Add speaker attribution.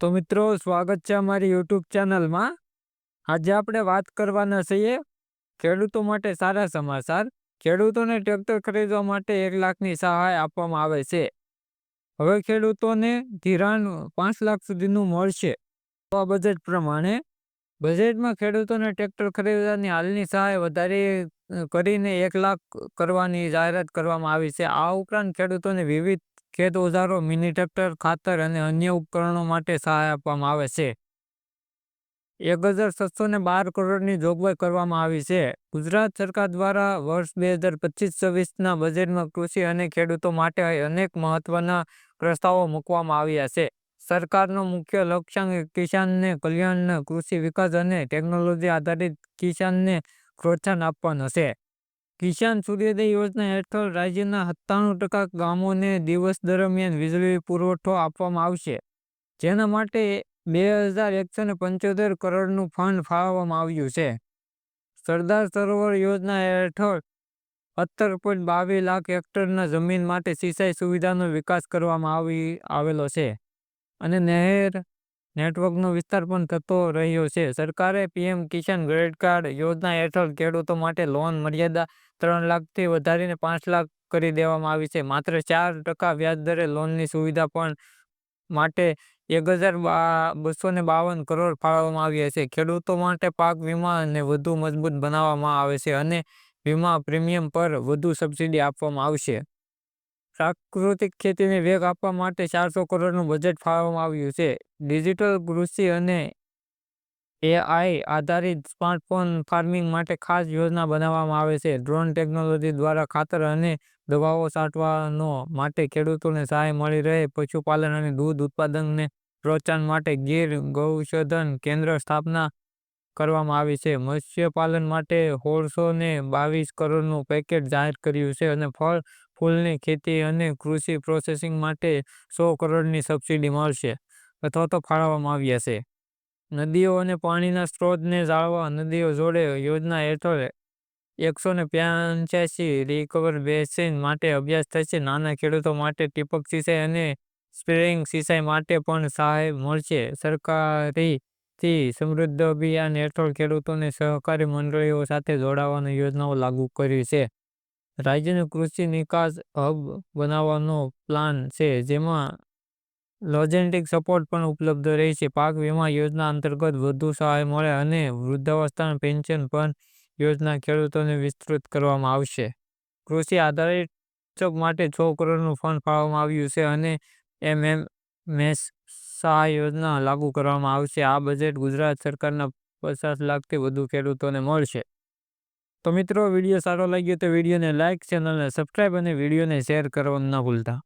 Speaker 1: તો મિત્રો, સ્વાગત છે અમારી યુટ્યુબ ચેનલમાં. આજે આપણે વાત કરવાના છીએ ખેડૂતો માટે સારા સમાચાર. ખેડૂતોને ટ્રેક્ટર ખરીદવા માટે એક લાખની સહાય આપવામાં આવે છે. હવે ખેડૂતોને ધિરાણ પાંચ લાખ સુધીનું મળશે. આ બજેટ પ્રમાણે બજેટમાં ખેડૂતોને ટ્રેક્ટર ખરીદવાની હાલની સહાય વધારી કરીને એક લાખ કરવાની જાહેરાત કરવામાં આવી છે. આ ઉપરાંત ખેડૂતોને વિવિધ ખેત ઓજારો, મિની ટ્રેક્ટર, ખાતર અને અન્ય ઉપકરણો માટે સહાય આપવામાં આવે છે. એક હજાર છસો ને બાર કરોડની જોગવાઈ કરવામાં આવી છે. ગુજરાત સરકાર દ્વારા વર્ષ બે હજાર પચીસ છવ્વીસના બજેટમાં કૃષિ અને ખેડૂતો માટે અનેક મહત્વના પ્રસ્તાવો મૂકવામાં આવ્યા છે. સરકારનો મુખ્ય લક્ષ્યાંક કિસાનને કલ્યાણ કૃષિ વિકાસ અને ટેકનોલોજી આધારિત કિસાનને પ્રોત્સાહન આપવાનો છે. કિસાન સૂર્યોદય યોજના હેઠળ રાજ્યના સત્તાણું ટકા ગામોને દિવસ દરમિયાન વીજળી પુરવઠો આપવામાં આવશે. જેના માટે બે હજાર એકસો ને પંચોતેર કરોડનું ફંડ ફાળવવામાં આવ્યું છે. સરદાર સરોવર યોજના હેઠળ સત્તર પોઈન્ટ બાવીસ લાખ હેક્ટરના જમીન માટે સિંચાઈ સુવિધાનો વિકાસ કરવામાં આવી, આવેલો છે. અને નહેર નેટવર્કનો વિસ્તાર પણ થતો રહ્યો છે. સરકારે પીએમ કિસાન ક્રેડિટ કાર્ડ યોજના હેઠળ ખેડૂતો માટે લોન મર્યાદા ત્રણ લાખથી વધારીને પાંચ લાખ કરી દેવામાં આવી છે. માત્ર ચાર ટકા વ્યાજદરે લોનની સુવિધા પણ માટે એક હજાર બસો ને બાવન કરોડ ફાળવવામાં આવ્યા છે. ખેડૂતો માટે પાક વીમાને વધુ મજબૂત બનાવવામાં આવે છે અને વીમા પ્રીમિયમ પર વધુ સબસિડી આપવામાં આવશે. પ્રાકૃતિક ખેતીને વેગ આપવા માટે ચારસો કરોડનું બજેટ ફાળવવામાં આવ્યું છે. ડિજિટલ કૃષિ અને એઆઈ આધારિત સ્માર્ટફોન ફાર્મિંગ માટે ખાસ યોજના બનાવવામાં આવે છે. ડ્રોન ટેકનોલોજી દ્વારા ખાતર અને દવાઓ છાંટવાનો માટે ખેડૂતોને સહાય મળી રહે. પશુપાલન અને દૂધ ઉત્પાદનને પ્રોત્સાહન માટે ગીર ગૌશોધન કેન્દ્ર સ્થાપના કરવામાં આવી છે. મત્સ્યપાલન માટે સોળસો ને બાવીસ કરોડનું પેકેજ જાહેર કર્યું છે અને ફળ ફૂલની ખેતી અને કૃષિ પ્રોસેસિંગ માટે સો કરોડની સબસિડી મળશે, અથવા તો ફાળવવામાં આવ્યા છે. નદીઓ અને પાણીના સ્ત્રોતને જાળવા નદીઓ જોડે યોજના હેઠળ એકસો ને પંચ્યાસી રિકવર બેસિન માટે અભ્યાસ થશે. નાના ખેડૂતો માટે ટીપક સિંચાઈ અને સ્પ્રેઇંગ સિંચાઈ માટે પણ સહાય મળશે. સરકારીથી સમૃદ્ધ અભિયાન હેઠળ ખેડૂતોને સહકારી મંડળીઓ સાથે જોડાવાની યોજનાઓ લાગુ કરી છે. રાજ્યને કૃષિ નિકાસ હબ બનાવવાનો પ્લાન છે, જેમાં લોજેન્ટિક સપોર્ટ પણ ઉપલબ્ધ રહેશે. પાક વીમા યોજના અંતર્ગત વધુ સહાય મળે અને વૃદ્ધાવસ્થા પેન્શન પણ યોજના ખેડૂતોને વિસ્તૃત કરવામાં આવશે. કૃષિ આધારિત માટે છ કરોડનું ફંડ ફાળવવામાં આવ્યું છે અને એમએમએસ સહાય યોજના લાગુ કરવામાં આવશે. આ બજેટ ગુજરાત સરકારના પચાસ લાખથી વધુ ખેડૂતોને મળશે. તો મિત્રો, વીડિયો સારો લાગ્યો તો વિડીયોને લાઇક ચેનલને સબસ્ક્રાઈબ અને વિડીયોને શેર કરવાનું ના ભૂલતા.